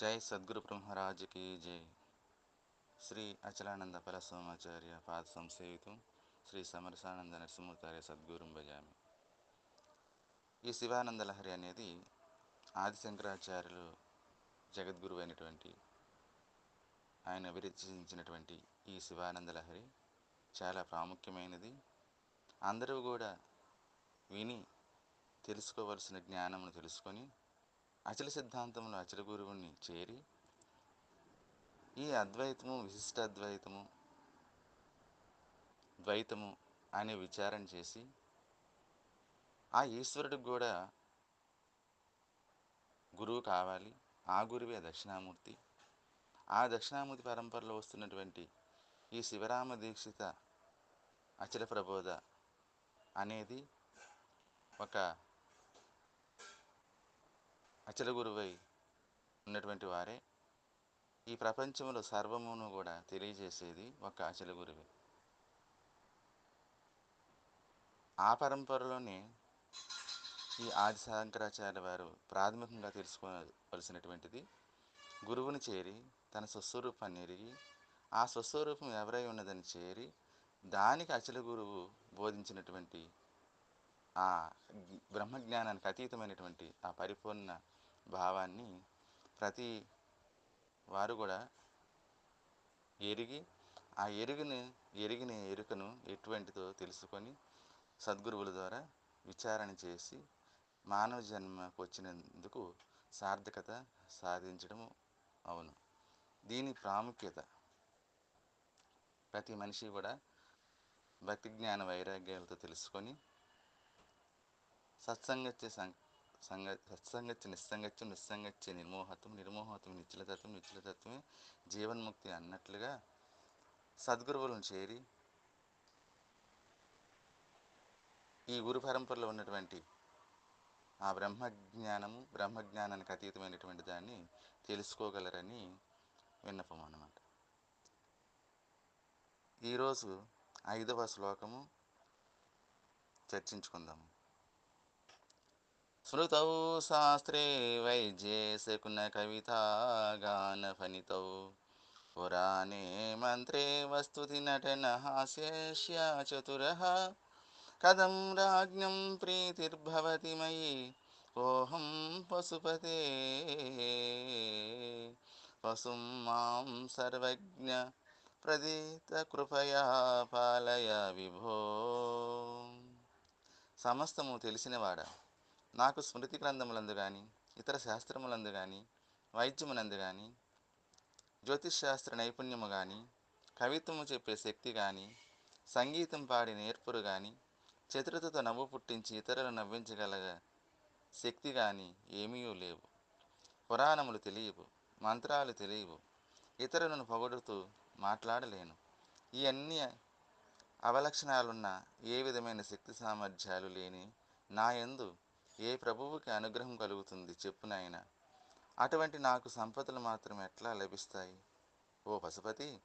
జై సద్గురు బ్రహ్మరాజుకి జై. శ్రీ అచలానంద పరస్వామాచార్య పాద సంసేవితం శ్రీ సమరసానంద నరసింహతార్య సద్గురుం భజామి. ఈ శివానంద లహరి అనేది ఆది శంకరాచార్యులు జగద్గురువు అయినటువంటి ఆయన విరచించినటువంటి ఈ శివానంద లహరి చాలా ప్రాముఖ్యమైనది. అందరూ కూడా విని తెలుసుకోవలసిన జ్ఞానమును తెలుసుకొని అచల సిద్ధాంతంలో అచల గురువుని చేరి ఈ అద్వైతము విశిష్ట అద్వైతము ద్వైతము అనే విచారణ చేసి ఆ ఈశ్వరుడికి కూడా గురువు కావాలి. ఆ గురువే దక్షిణామూర్తి. ఆ దక్షిణామూర్తి పరంపరలో వస్తున్నటువంటి ఈ శివరామ దీక్షిత అచల ప్రబోధ అనేది ఒక అచల గురువై ఉన్నటువంటి వారే ఈ ప్రపంచంలో సర్వమును కూడా తెలియజేసేది ఒక అచల గురువే. ఆ పరంపరలోనే ఈ ఆది శంకరాచార్య వారు ప్రాథమికంగా తెలుసుకోవలసినటువంటిది గురువుని చేరి తన స్వస్వరూపాన్ని ఎరిగి ఆ స్వస్వరూపం ఎవరై ఉన్నదని చేరి దానికి అచల గురువు బోధించినటువంటి ఆ బ్రహ్మజ్ఞానానికి అతీతమైనటువంటి ఆ పరిపూర్ణ భావాన్ని ప్రతి వారు కూడా ఎరిగి ఆ ఎరుగని ఎరిగిన ఎరుకను ఎటువంటిదో తెలుసుకొని సద్గురువుల ద్వారా విచారణ చేసి మానవ జన్మకు వచ్చినందుకు సార్థకత సాధించడం అవును. దీని ప్రాముఖ్యత ప్రతి మనిషి కూడా భక్తి జ్ఞాన వైరాగ్యాలతో తెలుసుకొని సత్సంగత్య సంగ సత్సంగత్య నిస్సంగత్యం నిస్సంగత్య నిర్మోహత్వం నిర్మోహత్వం నిశ్చలతత్వం నిశ్చలతత్వమే జీవన్ముక్తి అన్నట్లుగా సద్గురువులను చేరి ఈ గురు పరంపరలో ఉన్నటువంటి ఆ బ్రహ్మజ్ఞానము బ్రహ్మజ్ఞానానికి అతీతమైనటువంటి దాన్ని తెలుసుకోగలరని విన్నపం అన్నమాట. ఈరోజు ఐదవ శ్లోకము చర్చించుకుందాము. స్మృతౌ శాస్త్రే వైద్యే శకున కవితా గాన ఫణితౌ. పురాణే మంత్రే వస్తుతి నటన హాస్యస్య చతురः. కథం రాజ్ఞం ప్రీతిర్భవతి మయి కోహం పశుపతే. పశుం మాం సర్వజ్ఞ ప్రదీత కృపయా పాలయ విభో. సమస్తము తెలిసినవాడా? నాకు స్మృతి గ్రంథములందు కానీ ఇతర శాస్త్రములందు కానీ వైద్యమునందు కానీ జ్యోతిష్ శాస్త్ర నైపుణ్యము కానీ కవిత్వము చెప్పే శక్తి కానీ సంగీతం పాడి నేర్పురు కానీ చతురతతో నవ్వు పుట్టించి ఇతరులు నవ్వించగలగ శక్తి కానీ ఏమీ లేవు. పురాణములు తెలియవు మంత్రాలు తెలియవు ఇతరులను పొగడుతూ మాట్లాడలేను. ఈ అన్ని అవలక్షణాలున్న ఏ విధమైన శక్తి సామర్థ్యాలు లేని నాయందు ఏ ప్రభువుకి అనుగ్రహం కలుగుతుంది చెప్పు నాయన. అటువంటి నాకు సంపదలు మాత్రం ఎట్లా లభిస్తాయి? ఓ పశుపతి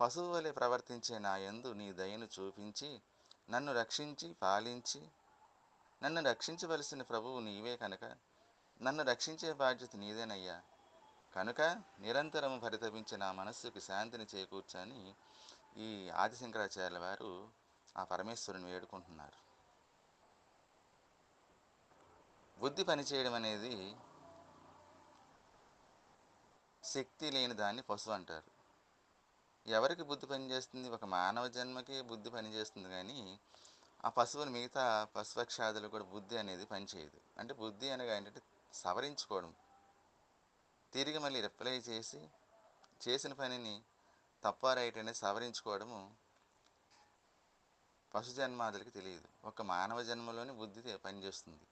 పశువు వలె ప్రవర్తించే నా యందు నీ దయను చూపించి నన్ను రక్షించి పాలించి నన్ను రక్షించవలసిన ప్రభువు నీవే కనుక. నన్ను రక్షించే బాధ్యత నీదేనయ్యా. కనుక నిరంతరం పరితపించే నా మనస్సుకి శాంతిని చేకూర్చని ఈ ఆదిశంకరాచార్యుల వారు ఆ పరమేశ్వరుని వేడుకుంటున్నారు. బుద్ధి పనిచేయడం అనేది శక్తి లేని దాన్ని పశువు అంటారు. ఎవరికి బుద్ధి పనిచేస్తుంది ఒక మానవ జన్మకి బుద్ధి పనిచేస్తుంది కానీ ఆ పశువుని మిగతా పశుపక్షాదులు కూడా బుద్ధి అనేది పనిచేయదు అంటే బుద్ధి అనగా ఏంటంటే సవరించుకోవడం. తిరిగి మళ్ళీ రిప్లై చేసి చేసిన పనిని తప్ప రైట్ అనేది సవరించుకోవడము పశు జన్మాదులకి తెలియదు. ఒక మానవ జన్మలోని బుద్ధి పనిచేస్తుంది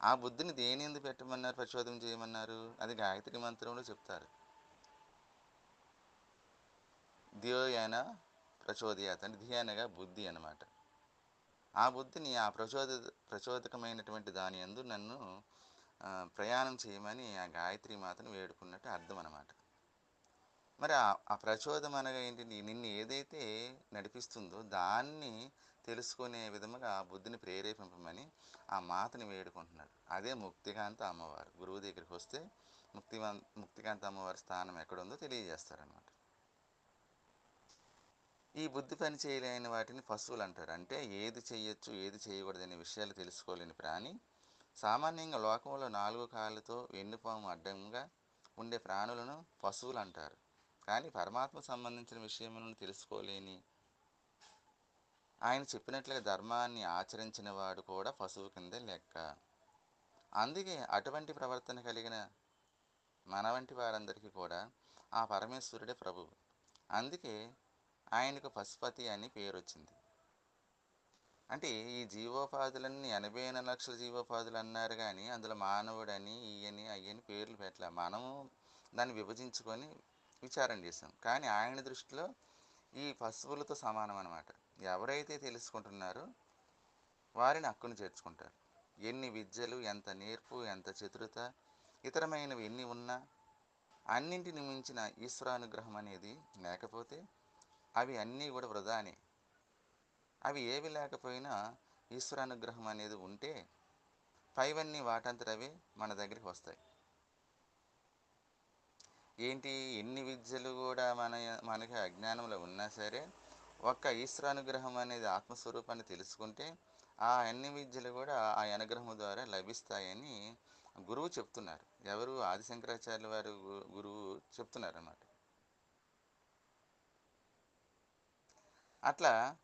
ఆ బుద్ధిని దేని ఎందుకు పెట్టమన్నారు? ప్రచోదం చేయమన్నారు? అది గాయత్రి మంత్రంలో చెప్తారు. ధ్యోయన ప్రచోదయాత్ అంటే ధ్యానగా బుద్ధి అనమాట ఆ బుద్ధిని ఆ ప్రచోద ప్రచోదకమైనటువంటి దాని ఎందు నన్ను ప్రయాణం చేయమని ఆ గాయత్రి మాతను వేడుకున్నట్టు అర్థం అనమాట మరి ఆ ప్రచోదం అనగా ఏంటి? నిన్ను ఏదైతే నడిపిస్తుందో దాన్ని తెలుసుకునే విధముగా ఆ బుద్ధిని ప్రేరేపింపమని ఆ మాతని వేడుకుంటున్నాడు. అదే ముక్తికాంత అమ్మవారు. గురువు దగ్గరికి వస్తే ముక్తివన్ ముక్తికాంత అమ్మవారి స్థానం ఎక్కడుందో తెలియజేస్తారనమాట ఈ బుద్ధి పని చేయలేని వాటిని పశువులు అంటారు. అంటే ఏది చేయొచ్చు ఏది చేయకూడదనే విషయాలు తెలుసుకోలేని ప్రాణి. సామాన్యంగా లోకంలో నాలుగు కాళ్ళతో వెన్నుపాము అడ్డంగా ఉండే ప్రాణులను పశువులు అంటారు. కానీ పరమాత్మ సంబంధించిన విషయములను తెలుసుకోలేని ఆయన చెప్పినట్లుగా ధర్మాన్ని ఆచరించిన వాడు కూడా పశువు కిందే లెక్క. అందుకే అటువంటి ప్రవర్తన కలిగిన మన వంటి వారందరికీ కూడా ఆ పరమేశ్వరుడే ప్రభువు అందుకే ఆయనకు పశుపతి అని పేరు వచ్చింది అంటే ఈ జీవోపాధులన్నీ ఎనభై ఎనిమిది లక్షల జీవోపాధులు అన్నారు కానీ అందులో మానవుడని ఈయని అయ్యని పేర్లు పెట్టలే. మనము దాన్ని విభజించుకొని విచారం చేసాం కానీ ఆయన దృష్టిలో ఈ పశువులతో సమానం అన్నమాట. ఎవరైతే తెలుసుకుంటున్నారో వారిని హక్కును చేర్చుకుంటారు. ఎన్ని విద్యలు ఎంత నేర్పు ఎంత చతురత ఇతరమైనవి ఎన్ని ఉన్నా అన్నింటిని మించిన ఈశ్వరానుగ్రహం అనేది లేకపోతే అవి అన్నీ కూడా వృధానే. అవి ఏవి లేకపోయినా ఈశ్వరానుగ్రహం అనేది ఉంటే పైవన్నీ వాటంతటవే మన దగ్గరికి వస్తాయి. ఏంటి? ఎన్ని విద్యలు కూడా మన మనకి అజ్ఞానంలో ఉన్నా సరే ఒక్క ఈశ్వరానుగ్రహం అనేది ఆత్మస్వరూపాన్ని తెలుసుకుంటే ఆ అన్ని విద్యలు కూడా ఆ అనుగ్రహం ద్వారా లభిస్తాయని గురువు చెప్తున్నారు. ఎవరు? ఆదిశంకరాచార్యుల వారు గు- గురువు చెప్తున్నారు అన్నమాట అట్లా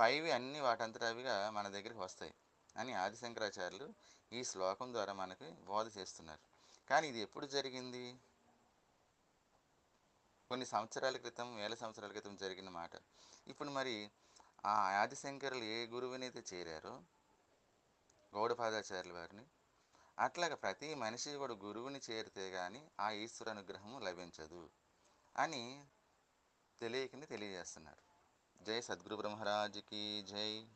పైవి అన్ని వాటంతటవిగా మన దగ్గరికి వస్తాయి అని ఆదిశంకరాచార్యులు ఈ శ్లోకం ద్వారా మనకి బోధ చేస్తున్నారు. కానీ ఇది ఎప్పుడు జరిగింది? కొన్ని సంవత్సరాల క్రితం వేల సంవత్సరాల క్రితం జరిగిన మాట. ఇప్పుడు మరి ఆ ఆదిశంకరులు ఏ గురువునైతే చేరారో గౌడపాదాచార్యుల వారిని అట్లాగా ప్రతి మనిషి కూడా గురువుని చేరితే కానీ ఆ ఈశ్వర అనుగ్రహము లభించదు అని తెలియకని తెలియజేస్తున్నారు. జై సద్గురు బ్రహ్మరాజుకి జై.